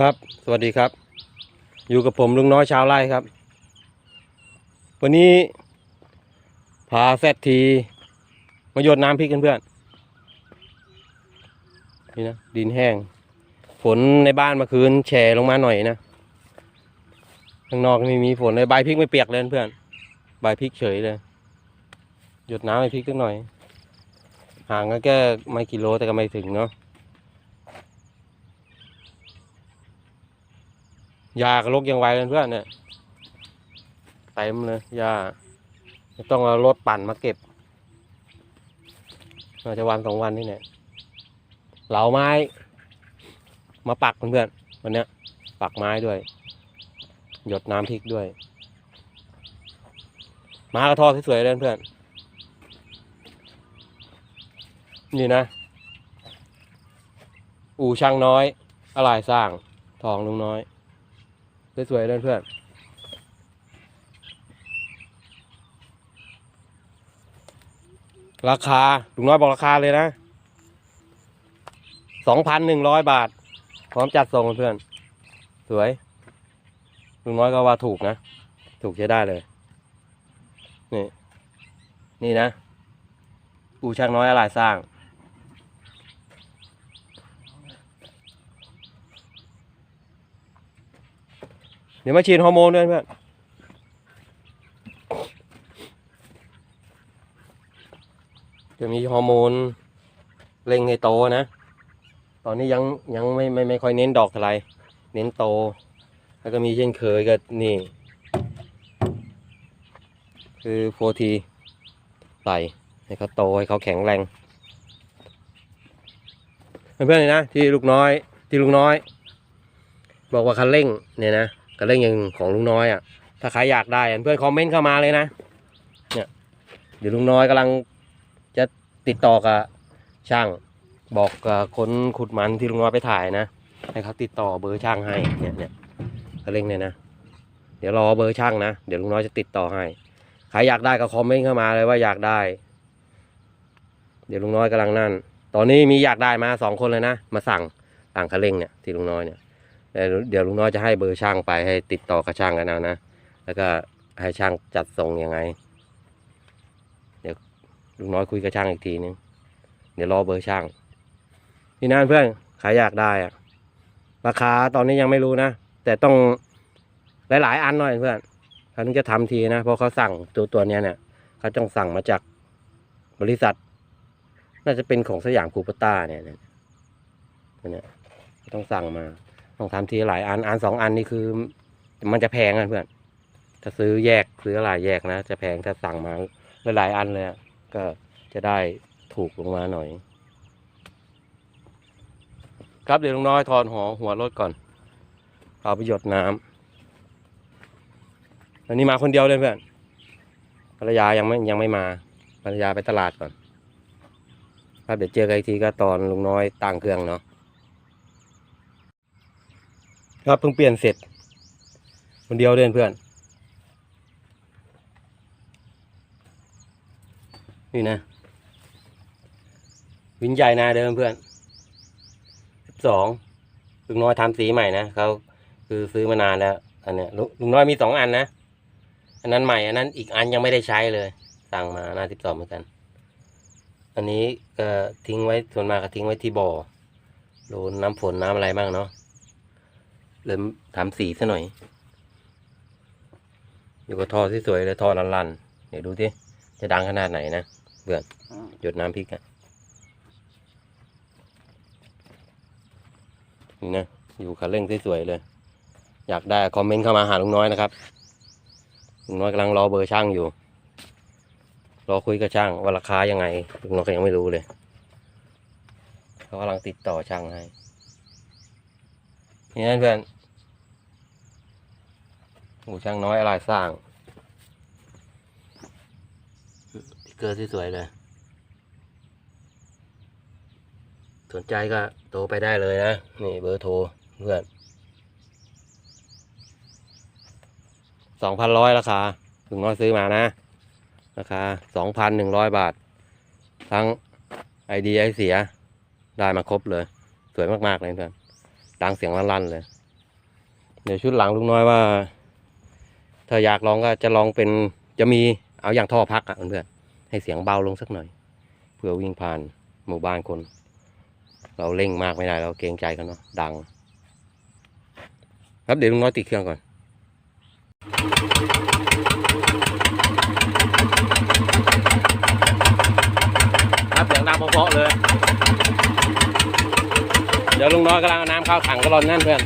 ครับ สวัสดีครับ อยู่กับผมลุงน้อยชาวไร่ครับ วันนี้พาแซดทีมาโยนน้ำพริกกันเพื่อนนี่นะดินแห้ง ฝนในบ้านเมื่อคืนแฉลงมาหน่อยนะข้างนอกไม่มีฝนเลยใบพริกไม่เปียกเลยเพื่อนใบพริกเฉยเลย หยดน้ำให้พริกสักหน่อย ห่างกันแค่ไม่กี่โลแต่ก็ไม่ถึงเนาะ ยากระลกยังไวเพื่อนเนี่ยเต็มเลยยาต้องเอารถปั่นมาเก็บอาจจะวันสองวันนี่เนี่ยเหลาไม้ มาปักเพื่อนวันเนี้ยปักไม้ด้วย หยดน้ำพริกด้วย มากระทอสวยๆเลยเพื่อนนี่นะ อู่ช่างน้อย อะไรสร้างทองลุงน้อย สวยๆเลยเพื่อนราคาลุงน้อยบอกราคาเลยนะสองพันหนึ่งร้อยบาท พร้อมจัดส่งเพื่อน สวยลุงน้อยก็ว่าถูกนะ ถูกใช้ได้เลย นี่ นี่นะ อูช่างน้อยอะไรสร้าง เดี๋ยวมาฉีดฮอร์โมนด้วยเพื่อนจะมีฮอร์โมนเร่งให้โตนะ ตอนนี้ยังยังไม่ไม่ไม่ค่อยเน้นดอกเท่าไหรเน้นโต แล้วก็มีเช่นเคยก็นี่ คือโฟทีใส่ให้เขาโตให้เขาแข็งแรง เพื่อนๆเลยนะที่ลูกน้อยที่ลุงน้อย บอกว่าคันเร่งเนี่ยนะ ก็เล่นอย่างของลุงน้อยอะ ถ้าใครอยากได้เพื่อนคอมเมนต์เข้ามาเลยนะ เนี่ยเดี๋ยวลุงน้อยกำลังจะติดต่อกับช่างบอกกับคนขุดมันที่ลุงน้อยไปถ่ายนะให้เขาติดต่อเบอร์ช่างให้เนี่ยเนี่ยก็เล่นเนี่ยนะ เดี๋ยวรอเบอร์ช่างนะเดี๋ยวลุงน้อยจะติดต่อให้ใครอยากได้ก็คอมเมนต์เข้ามาเลยว่าอยากได้ เดี๋ยวลุงน้อยกำลังนั่น ตอนนี้มีอยากได้มาสองคนเลยนะมาสั่งสั่งคันเร่งเนี่ยที่ลุงน้อยเนี่ย เดี๋ยวลุงน้อยจะให้เบอร์ช่างไปให้ติดต่อกับช่างกันเอานะ แล้วก็ให้ช่างจัดส่งยังไง เดี๋ยวลุงน้อยคุยกับช่างอีกทีนึง เดี๋ยวรอเบอร์ช่างที่นั่นเพื่อนใครอยากได้อะราคาตอนนี้ยังไม่รู้นะ แต่ต้องหลายๆ อันหน่อยเพื่อนเขาถึงจะทำทีนะ เพราะเขาสั่งตัวตัวเนี้ยเนี่ยเขาต้องสั่งมาจากบริษัท น่าจะเป็นของสยามคูปต้าเนี่ยเนี่ยเนี่ยต้องสั่งมา ต้องทำทีหลายอัน อันสองอันนี่คือ มันจะแพงอะเพื่อนถ้าซื้อแยกซื้ออะไรแยกนะ จะแพงถ้าสั่งมาหลายอันเลยก็จะได้ถูกลงมาหน่อย ครับเดี๋ยวลุงน้อยถอนหัวหัวรถก่อนเอาไปหยดน้ำอันนี้มาคนเดียวเลยเพื่อนภรรยายังไม่ยังไม่มาภรรยาไปตลาดก่อน ครับเดี๋ยวเจอกันอีกทีก็ตอนลุงน้อยตั้งเครื่องเนาะ ครับเพิ่งเปลี่ยนเสร็จคนเดียวเดินเพื่อน นี่นะ วินใหญ่นาเดิมเพื่อนสิบสองลุงน้อยทำสีใหม่นะเขาคือซื้อมานานแล้วอันเนี้ยลุงลุงน้อยมีสองอันนะ อันนั้นใหม่ อันนั้นอีกอันยังไม่ได้ใช้เลย สั่งมาหน้าสิบสองเหมือนกัน อันนี้ก็ทิ้งไว้ส่วนมากก็ทิ้งไว้ที่บ่อโดนน้ำฝนน้ำอะไรบ้างเนาะ เริ่มทำสีซะหน่อย อยู่กับท่อที่สวยเลยท่อลันๆ เดี๋ยวดูที่จะดังขนาดไหนนะเบื่อหยดน้ำพริกอะนี่นะ อยู่คันเร่งสวยๆเลย อยากได้คอมเมนต์เข้ามาหาลุงน้อยนะครับ ลุงน้อยกำลังรอเบอร์ช่างอยู่ รอคุยกับช่างว่าราคายังไง ลุงน้อยก็ยังไม่รู้เลย เขากำลังติดต่อช่างให้นี่นะเพื่อน หมูช่างน้อยอะไรสร้างสติ๊กเกอร์สวยๆเลย สนใจก็โทรไปได้เลยนะ นี่เบอร์โทรเพื่อนสองพันร้อยราคาถึงน้อยซื้อมานะราคาสองพันหนึ่งร้อยบาท ทั้งไอดีไอเสีย ได้มาครบเลย สวยมาก ๆ เลยเพื่อนดังเสียงลั่นๆเลย เดี๋ยวชุดหลังลุงน้อยว่า ถ้าอยากลองก็จะลองเป็นจะมีเอาอย่างท่อพักอะเพื่อนๆให้เสียงเบาลงสักหน่อยเพื่อวิ่งผ่านหมู่บ้านคน เราเร่งมากไม่ได้เราเกรงใจกันเนาะดัง ครับเดี๋ยวลุงน้อยติดเครื่องก่อนครับเสียงดังเพราะๆเลย เดี๋ยวลุงน้อยกำลังเอาน้ำเข้าถังก็รอนนั่นเพื่อน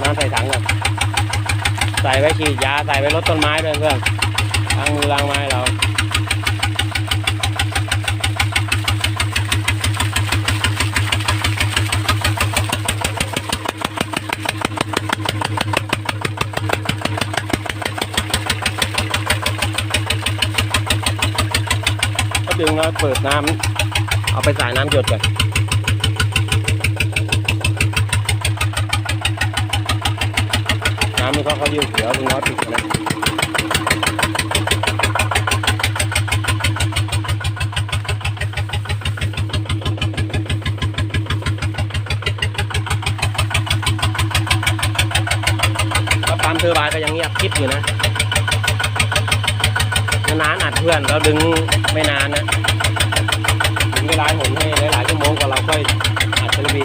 น้ำใส่ถังก่อนใส่ไว้ฉีดยาใส่ไว้ลดต้นไม้ด้วยเพื่อนล้างมือล้างไม้เราก็ดึงแล้วเปิดน้ำเอาไปใส่น้ำหยดก่อน น้ำมันก็เขายืดเดี๋ยวลุงน้อยปิดนะก็ปั๊มเทอร์ไบน์ก็ยังเงียบคลิปอยู่นะนานอัดเพื่อนเราดึงไม่นานนะถึงเวลาหมุนให้หลายๆชั่วโมงก็เราค่อยอัดเทเลบี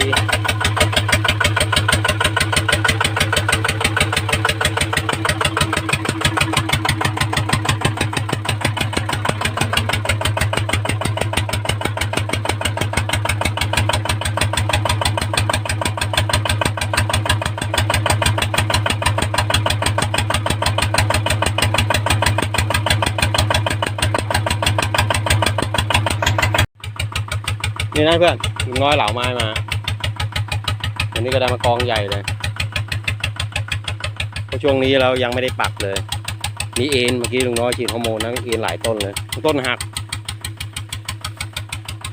นี่นะเพื่อนลุงน้อยเหล่าไม้มาวันนี้ก็ได้มากองใหญ่เลยเพราะช่วงนี้เรายังไม่ได้ปักเลยมีเอ็นเมื่อกี้ลุงน้อยฉีดฮอร์โมนนะเอ็นหลายต้นเลย ต้นหัก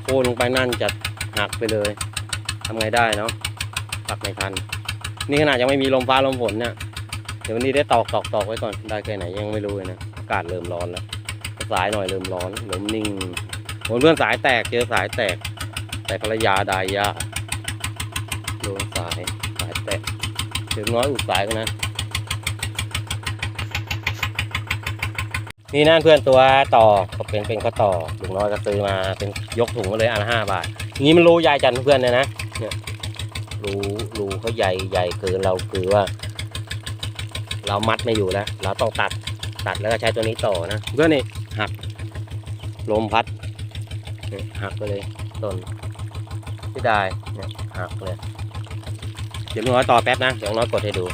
โค่นลงไปนั่นจะหักไปเลยทำไงได้เนาะปักไม่ทัน นี่ขนาดยังไม่มีลมฟ้าลมฝนเนี่ยเดี๋ยววันนี้ได้ตอกตอกตอกไว้ก่อนได้แค่ไหนยังไม่รู้เลยนะอากาศเริ่มร้อนแล้วสายหน่อยเริ่มร้อนเริ่มนิ่งผลเพื่อนสายแตกเจอสายแตก แต่ภรรยาดายาโดนสายสายแตกถึงน้อยอุดสายกันนะ นี่นั่นเพื่อนตัวต่อก็เป็นเป็นข้อต่อลุงน้อยก็ซื้อมาเป็นยกถุงมาเลยอันห้าบาทนี้มันรูใหญ่จัดเพื่อนเนี่ยนะเนี่ยรูรูเขาใหญ่ใหญ่เกินเราคือว่า เรามัดไม่อยู่แล้วเราต้องตัดตัดแล้วก็ใช้ตัวนี้ต่อนะเพื่อนนี่หักลมพัดหักไปเลยต้น ที่ได้เนี่ยหักเลยเดี๋ยวลุงน้อยต่อแป๊บนะ เดี๋ยวลุงน้อยกดให้ดู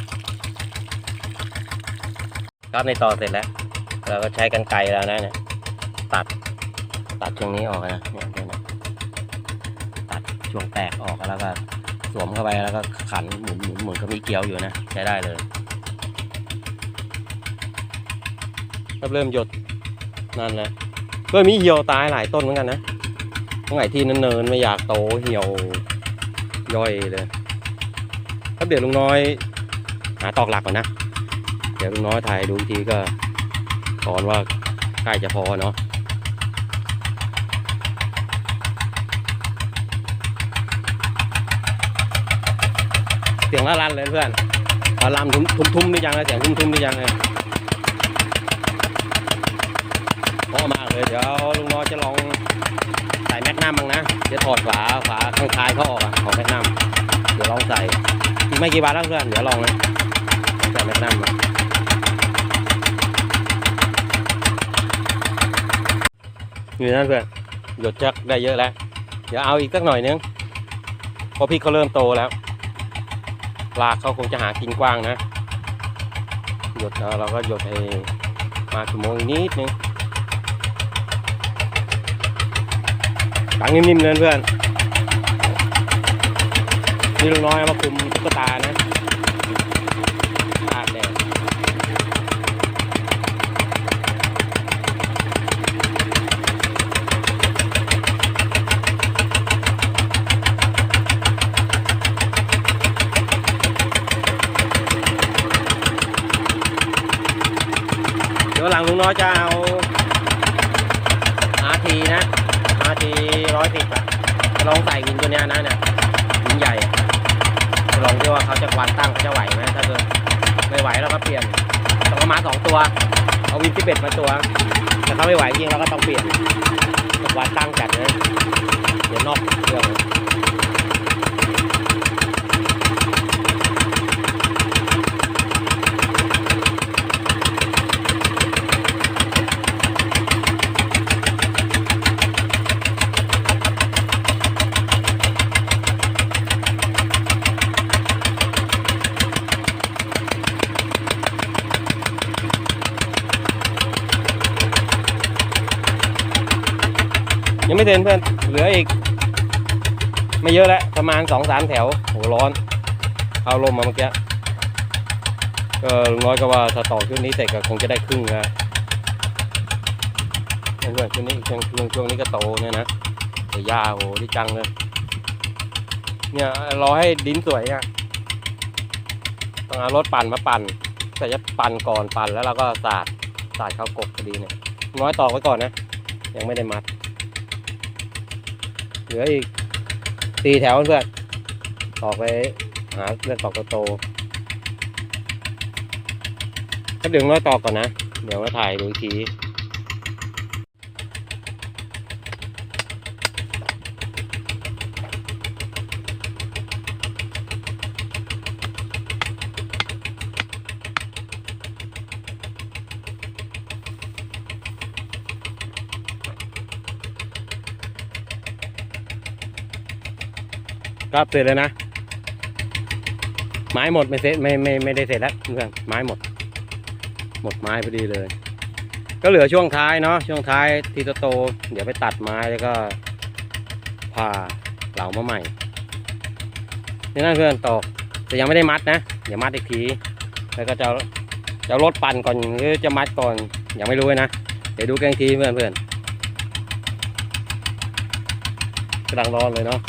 ครับในต่อเสร็จแล้ว เราก็ใช้กันไกรแล้วนะเนี่ยตัด ตัดช่วงนี้ออกนะเนี่ยเนี่ยนะตัดช่วงแตกออกแล้วก็สวมเข้าไปแล้วก็ขันหมุนหมุนหมุนก็มีเกลียวอยู่นะใช้ได้เลยก็เริ่มหยดนั่นแหละก็มีเหี่ยวตายหลายต้นเหมือนกันนะ ตรงไหนที่เนินๆไม่อยากโตเหี่ยวย่อยเลยครับเดี๋ยวลุงน้อย หาตอกหลักก่อนนะ เดี๋ยวลุงน้อยถ่ายดูทีก็ตอนว่าใกล้จะพอเนาะเสียงละลันเลยเพื่อนพอลำทุ่มทุ่มทุ่มหรือยังนะเสียงทุ่มทุ่มหรือยังเลยพอมากเลยเดี๋ยวลุงน้อยจะลอง นัมบ้างนะจะถอดฝาฝาข้างท้ายเขาออกอะของแมกนัมเดี๋ยวลองใส่อีกไม่กี่บาทแล้วเพื่อนเดี๋ยวลองนะใส่แมกนัมมาอยู่นั่นเพื่อนหยดจักได้เยอะแล้ว เดี๋ยวเอาอีกสักหน่อยนึงเพราะพริกเขาเริ่มโตแล้วปลาเขาคงจะหากินกว้างนะ หยดเราก็หยดให้มาชั่วโมงนิดนึง ฝังนิ่มๆเลยเพื่อนนี่ลูกน้อยมาคุมตุ๊กตานะอาดแดดเดี๋ยวหลังลุงน้อยจะเอาอาทีนะ อาทีร้อยสิบอะลองใส่วินตัวเนี้ยนะเนี่ยวินใหญ่ลองดูว่าเขาจะวันตั้งเขาจะไหวไหมถ้าเกิดไม่ไหวเราก็เปลี่ยนต้องเอามาสองตัวเอาวินที่เบ็ดมาตัวแต่ถ้าไม่ไหวจริงเราก็ต้องเปลี่ยนวันตั้งจัดเลยเดี๋ยวนอกเรื่อง ไม่เสร็จเพื่อน เหลืออีก ไม่เยอะแล้วประมาณสองสามแถวโหร้อน เอาลมมาเมื่อกี้ก็ลุงน้อยก็ว่าถ้าต่อชุดนี้เสร็จก็คงจะได้ครึ่งแล้วเนี่ยเพื่อนชุดนี้ช่วงช่วงนี้ก็โตเนี่ยนะแต่ยาโหดีจังเลย เนี่ยรอให้ดินสวยอะต้องเอารถปั่นมาปั่น แต่จะปั่นก่อนปั่นแล้วเราก็สาดสาดเข้ากบพอดีเนี่ยน้อยตอกไว้ก่อนนะ ยังไม่ได้มัด เหลืออีกสี่แถวเพื่อนตอกไปหาเลือกตอกโตก็ดึงร้อยตอกก่อนนะ เดี๋ยวมาถ่ายดูอีกที ครับเสร็จแล้วนะ ไม้หมดไม่เสร็จไม่ไม่ไม่ได้เสร็จแล้วเพื่อนไม้หมด หมดไม้พอดีเลย ก็เหลือช่วงท้ายเนาะช่วงท้ายทีโตๆเดี๋ยวไปตัดไม้แล้วก็ผ่าเหลามาใหม่นี่นั่นเพื่อนตอกแต่ยังไม่ได้มัดนะเดี๋ยวมัดอีกที แล้วก็จะจะรถปั่นก่อนหรือจะมัดก่อนยังไม่รู้เลยนะเดี๋ยวดูกันอีกทีเพื่อนเพื่อนกำลังร้อนเลยเนาะ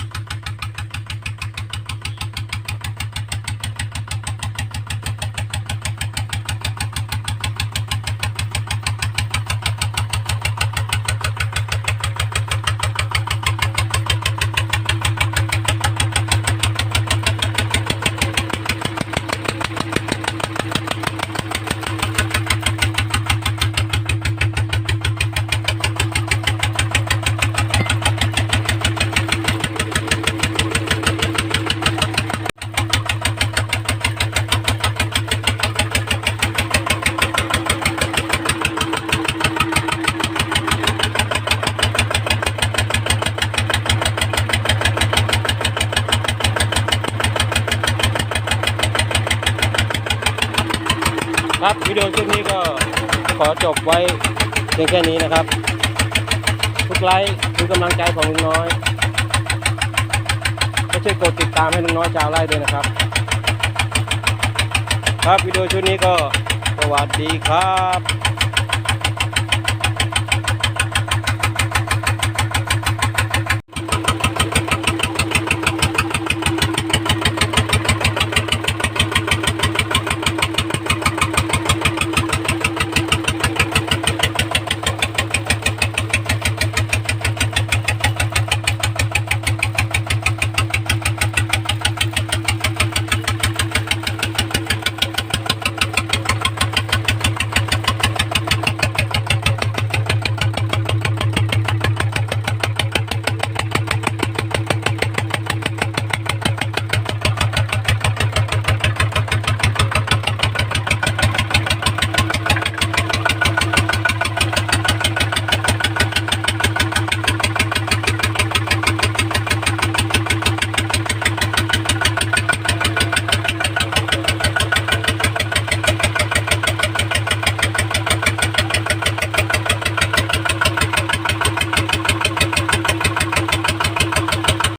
นี้ก็ขอจบไว้เพียงแค่นี้นะครับ ทุกไลค์ทุกกำลังใจของลุงน้อยก็ช่วยกดติดตามให้ลุงน้อยชาวไร่ด้วยนะครับ ครับวิดีโอชุดนี้ก็สวัสดีครับ